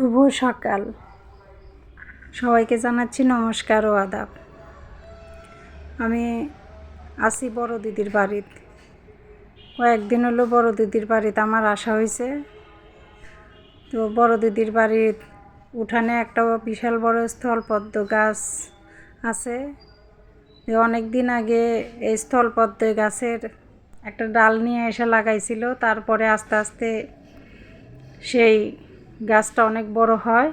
শুভ সকাল। সবাইকে জানাচ্ছি নমস্কার ও আদাব। আমি আসি বড় দিদির বাড়িতে। কয়েকদিন হলো বড় দিদির বাড়িতে আমার আসা হয়েছে। তো বড় দিদির বাড়ির উঠানে একটা বিশাল বড় স্থলপদ্ম গাছ আছে। অনেক দিন আগে এই স্থলপদ্ম গাছের একটা ডাল নিয়ে এসে লাগাইছিল। তারপরে আস্তে আস্তে সেই গাছটা অনেক বড় হয়।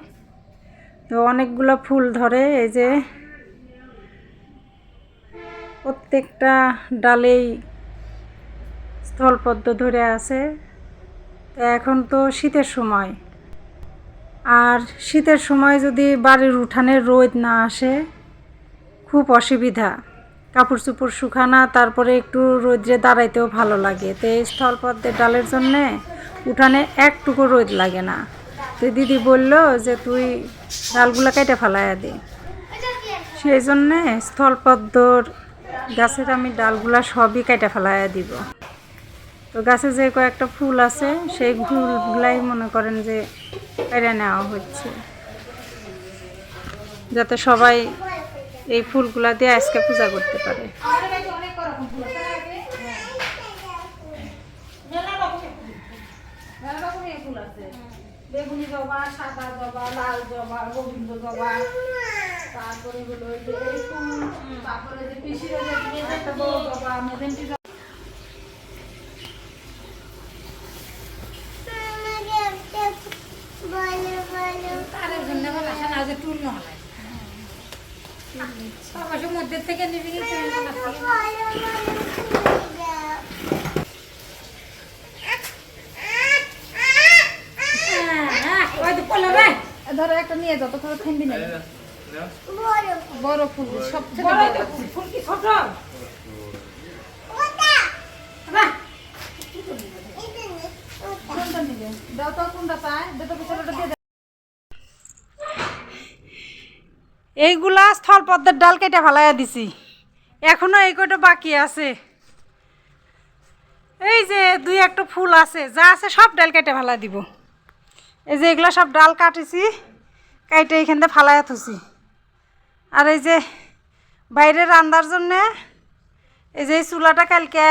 তো অনেকগুলো ফুল ধরে, এই যে প্রত্যেকটা ডালেই স্থলপদ্ম ধরে আছে। তো এখন তো শীতের সময়। আর শীতের সময় যদি বাড়ির উঠানে রোদ না আসে, খুব অসুবিধা। কাপড় চোপড় শুকানা, তারপরে একটু রোদ্রে দাঁড়াইতেও ভালো লাগে। তো এই স্থলপদ্মের ডালের জন্যে উঠানে একটুকু রোদ লাগে না। তো দিদি বলল যে তুই ডালগুলো কেটে ফেলাইয়া দে। সেই জন্যে স্থলপদ্মর গাছের আমি ডালগুলা সবই কেটে ফেলাইয়া দিব। তো গাছে যে কয়েকটা ফুল আছে, সেই ফুলগুলাই মনে করেন যে কেড়ে নেওয়া হচ্ছে। যাতে সবাই এই ফুলগুলা দিয়ে আজকে পূজা করতে পারে। বেগুনি জবা সাদা জবা লাল জবা গোবিন্দ জবা। তারপরে হলো তারপরে যে পিসিরে একটা বড় জবা মেজেন্টি জবা। তারের জন্য বানাইছে না যে টুল নহলে অবশ্য মধ্যে থেকে নিবি কি তুই বানাচ্ছিস? হ্যাঁ, হ্যাঁ, ওই তো পড়ল রে। ধরো একটা নেই বড় ফুল বড় ফুল ফুল কি ছোট? বাহ, কোনটা নিবে? দাও তো কোনটা চায় দুটো পিছনে দিয়ে এইগুলা স্থলপদ্মের ডাল কেটে ফেলাইয়া দিছি। এখনও এই কটা বাকি আছে? এই যে দুই একটা ফুল আছে যা আছে সব ডাল কেটে ফেলা দিব। এই যে এগুলা সব ডাল কাটেছি। কাইটে থেকে ফালাইয়া থুছি আর এই যে বাইরে রান্নার জন্যে এই যে চুলাটা কালকে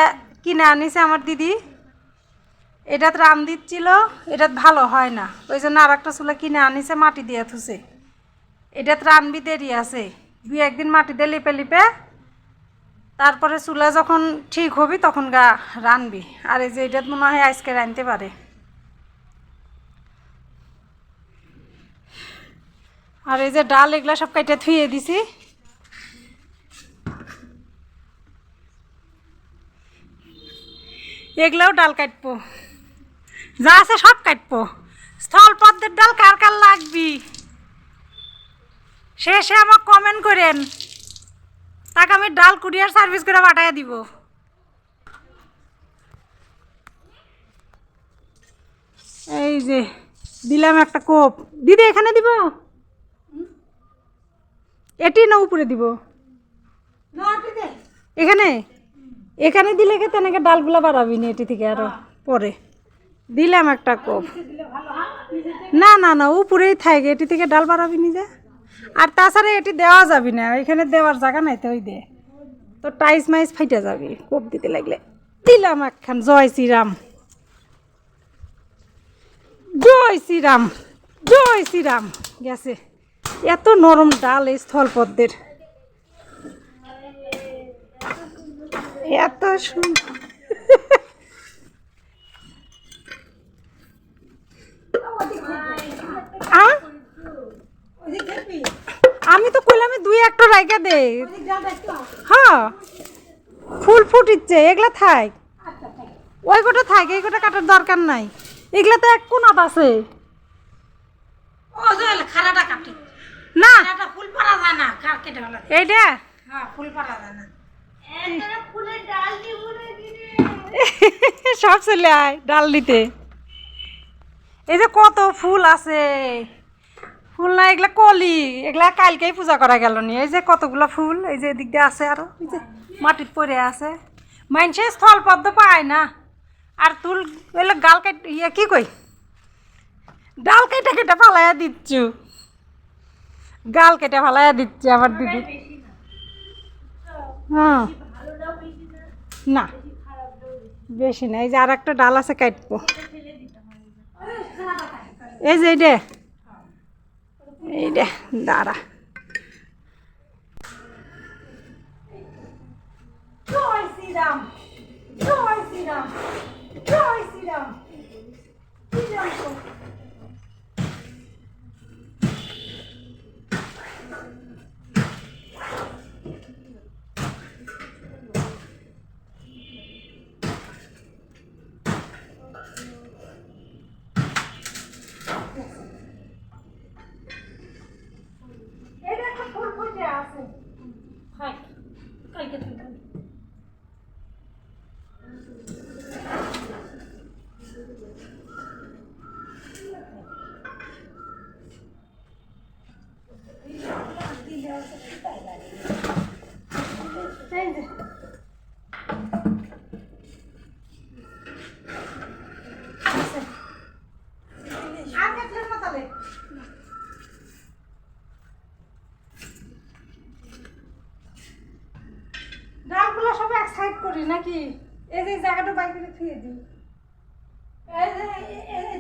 কিনে আনিছে আমার দিদি, এটাত রান দিচ্ছিল, এটাত ভালো হয় না। ওই জন্য আর একটা চুলা কিনে আনিছে, মাটি দিয়ে থুছে এটাত রানবি দেরি আছে। দুই একদিন মাটি দিয়ে লিপে লিপে তারপরে চুলা যখন ঠিক হবি তখন গা রানবি। আর এই যে এটাত মনে হয় আজকে রানতে পারে। আর এই যে ডাল, এগুলা সব কাইটে থুয়ে দিছি। এগুলাও ডাল কাটবো। যা আছে সব কাটবো। স্থল পদ্মের ডাল কার কার লাগবি? শেষে আমাকে কমেন্ট করেন। তাকে আমি ডাল কুরিয়ার সার্ভিস করে পাঠাইয়া দিব। এই যে দিলাম একটা কোপ। দিদি, এখানে দিব? এটি না উপরে দিব? এখানে? এখানে দিলে কে তেনেকে ডালগুলো বাড়াবি না এটি থেকে আরও? পরে। দিলাম একটা কোপ। না না না, উপরেই থাকে, এটি থেকে ডাল বাড়াবি নি যা আর তাছাড়া এটি দেওয়া যাবি না, এখানে দেওয়ার জায়গা নাই তো ওই দে। তো টাইস মাইস ফাইটা যাবি, কোপ দিতে লাগলে। দিলাম একখান, জয় শ্রীরাম। জয় শ্রীরাম জয় শ্রীরাম, গেছে। এত নরম ডাল এই স্থলপদ্মের। এত সুন্দর? আমি তো কইলাম দুই একটা রাইকা দে। হ্যাঁ। ফুল ফুটিচ্ছে, এগুলা থাক। ওই গোটা থাক, এই গোটা কাটার দরকার নাই। এগুলা তো এক কোনাত আছে। খারাটা কাটি। না। খারাটা ফুল পারা যায় না কার কেটে ফেলা এইটা? হ্যাঁ ফুল পারা যায় না সব চলে আয় ডাল দিতে। এই যে কত ফুল আছে। ফুল না এগুলা কলি। এগুলা কালকেই পূজা করা গেল নি। এই যে কতগুলা ফুল এই যে এদিক দিয়ে আছে আরও। এই যে মাটির পরে আছে। মানুষে স্থল পদ্ম পায় না। আর তুল গাল কাট ইয়ে কি কই? ডাল কেটে কেটে ফালাইয়া দিচ্ছু। গাল কেটে ফালাইয়া দিচ্ছে আমার দিদি। হ্যাঁ। না, বেশি না, এই যে আর একটা ডাল আছে কাটবো। এই যে এইটা এইটা দাঁড়া। জয় শ্রীরাম তো। এই দেখো ফুল ফুটে আছে এই যে। আছে। আর কাটলেন না তাহলে? ডালগুলো সব এক সাইড করি নাকি এই যে জায়গাটা বাইক করে থুয়ে দিই এই যে এ- এ- এদিক দিয়ে দিয়ে দে, সবাই নিয়ে টেনে আয়। টেনে এই যে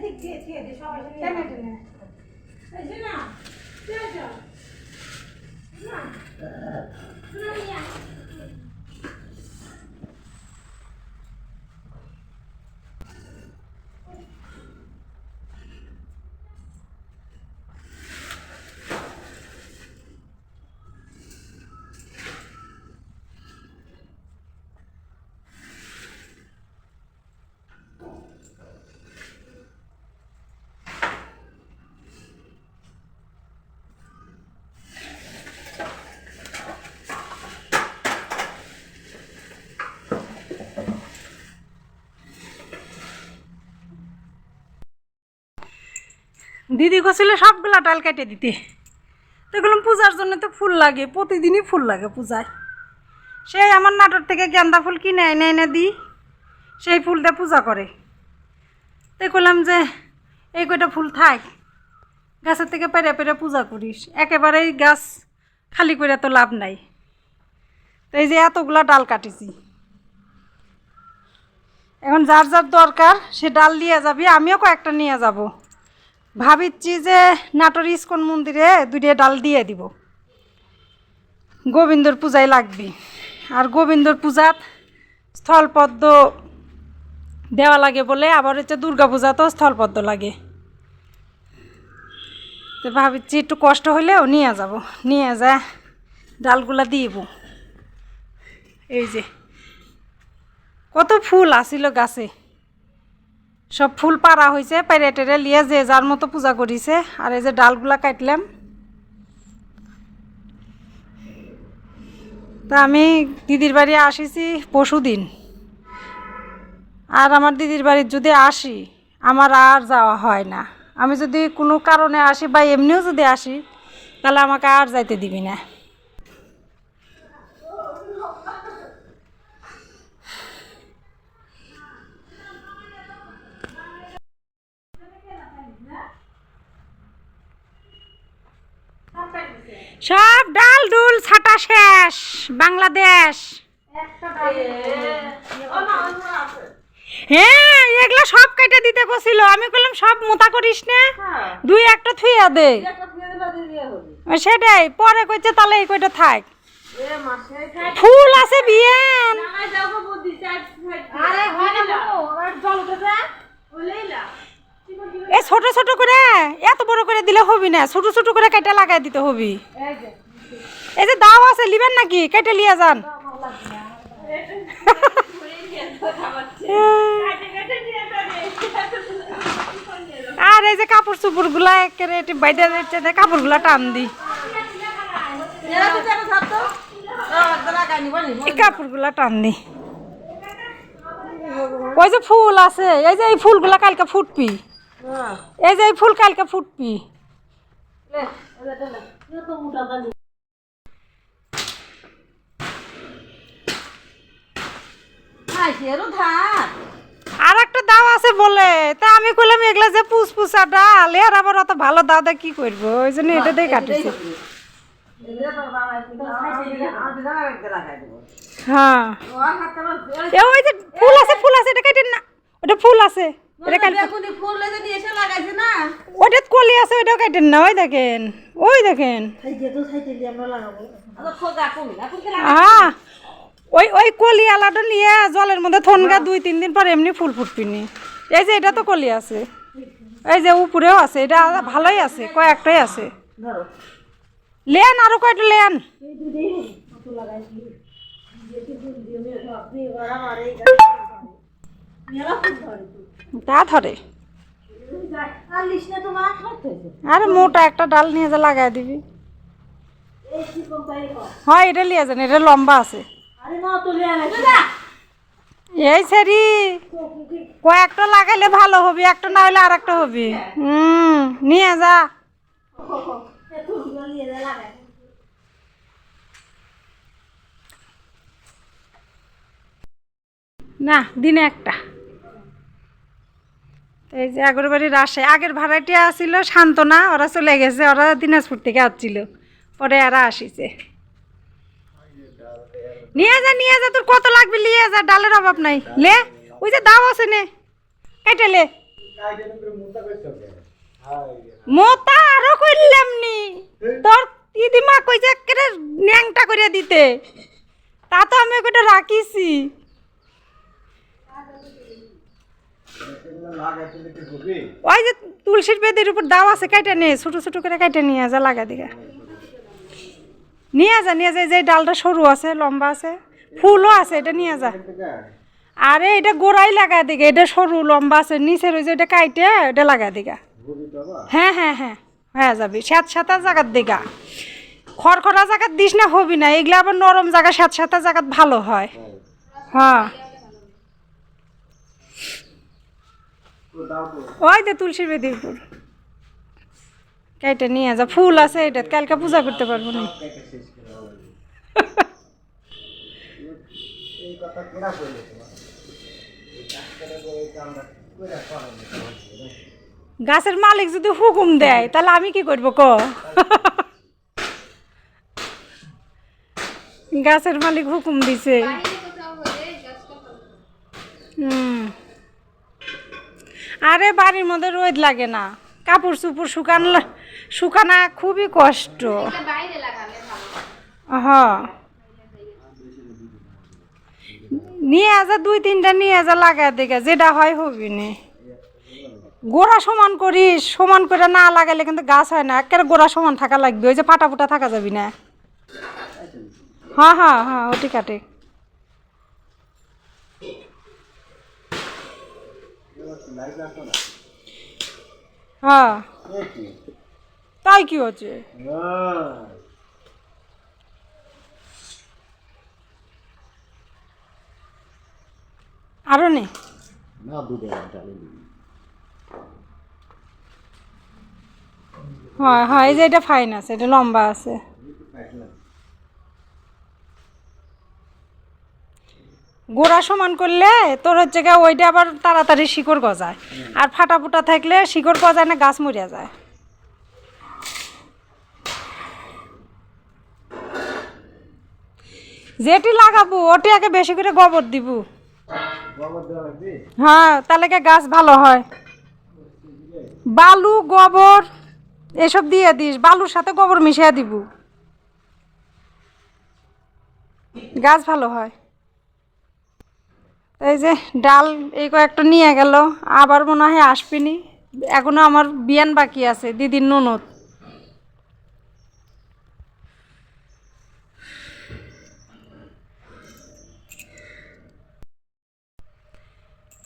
না, দিয়ে যাও। না, না, নিয়ে আয়। দিদি কছিল সবগুলা ডাল কেটে দিতে। তো এগুলো পূজার জন্য তো ফুল লাগে, প্রতিদিনই ফুল লাগে পূজায়। সেই আমার নাটোর থেকে গেন্দা ফুল কিনে এনে এনে দিই, সেই ফুল দিয়ে পূজা করে। তো করলাম যে, এই কয়টা ফুল থাক, গাছের থেকে পেরে পেরে পূজা করিস। একেবারেই গাছ খালি করে তো লাভ নাই। তো এই যে এতগুলা ডাল কাটিছি। এখন যার যার দরকার, সে ডাল নিয়ে যাবি, আমিও কয়েকটা নিয়ে যাব। ভাবিচ্ছি যে নাটোর ইস্কন মন্দিরে দুইটা ডাল দিয়ে দিব। গোবিন্দর পূজায় লাগবি। আর গোবিন্দর পূজাত স্থলপদ্ম দেওয়া লাগে বলে, আবার হচ্ছে দুর্গা পূজাতেও স্থলপদ্ম লাগে। তো ভাবিচ্ছি একটু কষ্ট হলেও নিয়ে যাব। নিয়ে যা ডালগুলা দিব। এই যে, কত ফুল আসিল গাছে। সব ফুল পাড়া হয়েছে পেরে টেরে লিয়ে যে যার মতো পূজা করিছে, আর এই যে ডালগুলা কাটলাম। তা আমি দিদির বাড়ি আসিছি পরশু দিন। আর আমার দিদির বাড়ির যদি আসি, আমার আর যাওয়া হয় না। আমি যদি কোনো কারণে আসি বা এমনিও যদি আসি, তাহলে আমাকে আর যাইতে দিবি না সব ডাল ডুল ছাটা শেষ বাংলাদেশ। হ্যাঁ এগুলা সব কেটে দিতে কছিল আমি বললাম সব মোতা করিস না। দুই একটা থুইয়া দে। সেটাই পরে কইছে তাহলে এই কইটা থাক। ফুল আছে বিয়েন। হয়। এ ছোট ছোট করে এত বড় করে দিলে হবি না। ছোট ছোট করে কেটে লাগাই দিতে হবি। এই যে, দাও আছে লিবেন নাকি? কেটে লিয়ে যান। আর এই যে কাপড় চুপড়গুলা একেবারে বাইরে যাচ্ছে কাপড়গুলা টান দি। এই কাপড়গুলা টান দি। ওই যে ফুল আছে এই যে এই ফুলগুলা কালকে ফুটবি। এই যে এই ফুল কালকে ফুটবি। আর একটা দাও আছে বলে। তা আমি কইলাম এগুলা যে পুসপুসা ডাল এর আবার অত ভালো দাও দা কি করব? ওই জন্য এটা দিয়ে কাটেছি। হ্যাঁ। ওই যে ফুল আছে ফুল আছে এটা কাটেন না ওটা ফুল আছে। এটা কাটে বেগুনি ফুল যদি এসে লাগাইছে না? ওটা কলি আছে ওটাও কাটেন না ওই দেখেন ওই দেখেন। হ্যাঁ ওই ওই কলি আলাটা নিয়ে জলের মধ্যে থনগা দুই তিন দিন পর এমনি ফুল ফুটবিনি। এই যে এটা তো কলি আছে। এই যে উপরেও আছে এটা ভালোই আছে কয়েকটাই আছে। লেন আরও কয়টা লেন? তা ধরে। আরে মোটা একটা ডাল নিয়ে যা লাগাই দিবি। হয় এটা লিয়ে যান এটা লম্বা আছে। এই সেরি কয়েকটা লাগাইলে ভালো হবে একটা না হলে আর একটা হবে। হুম নিয়ে যা। না দিনে একটা। এই যে আগের বাড়ি রাজশাহী আগের ভাড়াটিয়া আসছিল শান্তনা ওরা চলে গেছে ওরা দিনাজপুর থেকে আসছিল পরে এরা আসিছে। নিয়ে যা নিয়ে যা, তোর কত লাগবে? নিয়ে যা, ডালের অভাব নাই। লে, ওই যে দাও আছে নে। কেটে লে। মোতা আরও করলাম নি। তোর দিদিমা কইছে একেবারে ন্যাংটা করে দিতে। তা তো আমি ওটা রাখিছি। ওই যে তুলসীর বেদের উপর দাও আছে, কেটে নে। ছোট ছোট করে কেটে নিয়ে যা লাগা দিকে নিয়ে যা নিয়ে যা যে ডালটা সরু আছে, লম্বা আছে, ফুলও আছে, এটা নিয়ে যা। আরে, এটা গোড়াই লাগা দিকে, এটা সরু, লম্বা আছে, নিচের ওই যে এটা কাইটে, এটা লাগা দিকা। হ্যাঁ হ্যাঁ হ্যাঁ হ্যাঁ যাবি সাত সাতা জায়গার দিকা খড়খড়া জায়গার দিস না, হবি না, এগুলো আবার নরম জায়গা সাত সাতা জায়গাত ভালো হয়। হ্যাঁ। ওই যে তুলসীর বেদির কেটে নিয়ে যা, ফুল আছে এটা কালকে পূজা করতে পারব না। গাছের মালিক যদি হুকুম দেয়, তাহলে আমি কি করব ক? গাছের মালিক হুকুম দিছে। আরে বাড়ির মধ্যে রোদ লাগে না, কাপড় চুপড় শুকান শুকানা খুবই কষ্ট। হ্যাঁ নিয়ে আসা দুই তিনটা নিয়ে আসা লাগা দেখে যেটা হয় হবি নে গোড়া সমান করিস সমান করে না লাগাইলে কিন্তু গাছ হয় না, একেবারে গোড়া সমান থাকা লাগবে, ওই যে ফাটা ফুটা থাকা যাবি না। হ্যাঁ হ্যাঁ হ্যাঁ ওটি কাটে। হ্যাঁ। তাই কি হচ্ছে? আরও না। দুটো হয় হয় যে এটা ফাইন আছে এটা লম্বা আছে। গোড়া সমান করলে তোর হচ্ছে গিয়ে ওইটা আবার তাড়াতাড়ি শিকড় গজায়। আর ফাটা ফুটা থাকলে শিকড় গজায় না গাছ মরিয়া যায়। যেটি লাগাবো ওটি আগে বেশি করে গোবর দিব। হ্যাঁ তাহলে কি গাছ ভালো হয়? বালু গোবর এসব দিয়ে দিস বালুর সাথে গোবর মিশিয়ে দিব। গাছ ভালো হয়। এই যে ডাল এই কয়েকটা নিয়ে গেল আবার মনে হয় আসবিনি। এখনও আমার বিয়ান বাকি আছে দিদির ননদ।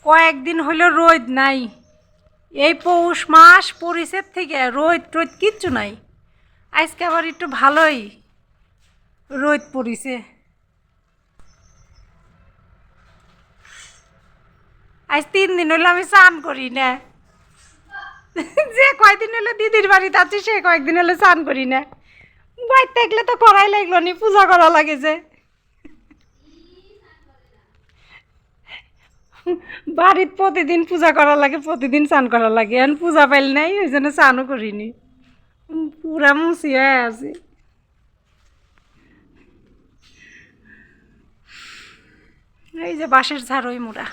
কয়েকদিন হইল রোদ নাই। এই পৌষ মাস পরিষের থেকে রোদ টোদ কিচ্ছু নাই। আজকে আবার একটু ভালোই রোদ পড়িছে। আজ তিন দিন হলো আমি স্নান করি না। যে কয়দিন হলো দিদির বাড়িতে আছি, সে কয়েকদিন হলো স্নান করি না। বাইর থাকলে তো করাই লাগল নি, পূজা করা লাগে যে। বাড়িত প্রতিদিন পূজা করা লাগে, প্রতিদিন স্নান করা লাগে। এখন পূজা পাইল নাই, ওই জন্য স্নানও করিনি। পুরা মুসি হয়ে আছে। এই যে বাঁশের ঝাড় ওই মোড়া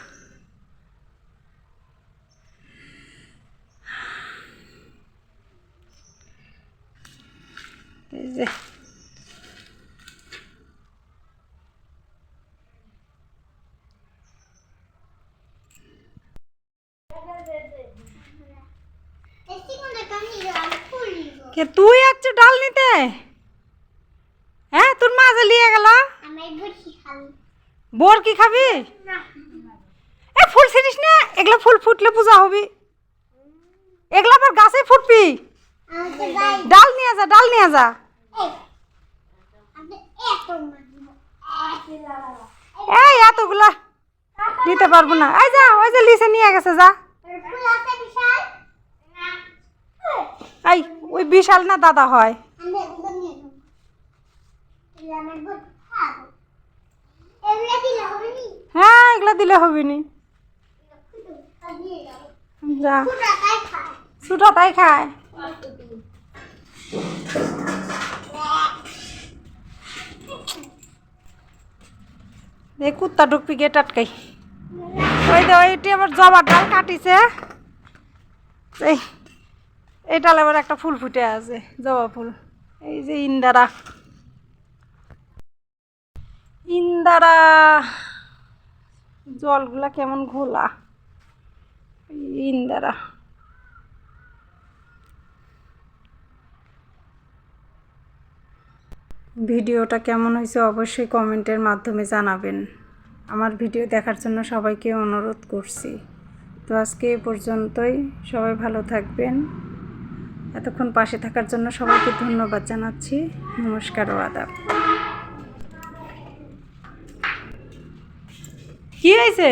এই যে কে তুই যাচ্ছ ডাল নিতে হ্যাঁ তোর মা যে নিয়ে গেল বোর কি খাবি? এ ফুল ছিড়িস না? এগুলো ফুল ফুটলে পূজা হবি। এগুলো আবার গাছে ফুটবি? ডাল নিয়ে যা ডাল নিয়ে যা। এই এতগুলা দিতে পারব না। এই যা ওই যে লিসে নিয়ে গেছে যা। এই ওই বিশাল না দাদা হয়? হ্যাঁ এগুলা দিলে হবে নি। যা। তাই খায়। দেখ কুত্তা ঢুকবি গে টাটকাই। ওই দে ওইটি আবার জবার ডাল কাটিছে। এই ডালে আবার একটা ফুল ফুটে আছে জবা ফুল। এই যে ইন্দারা। ইন্দারা, জলগুলা কেমন ঘোলা? ইন্দারা। ভিডিওটা কেমন হয়েছে অবশ্যই কমেন্টের মাধ্যমে জানাবেন। আমার ভিডিও দেখার জন্য সবাইকে অনুরোধ করছি। তো আজকে এ পর্যন্তই। সবাই ভালো থাকবেন। এতক্ষণ পাশে থাকার জন্য সবাইকে ধন্যবাদ জানাচ্ছি। নমস্কার ও আদাব। কি হয়েছে?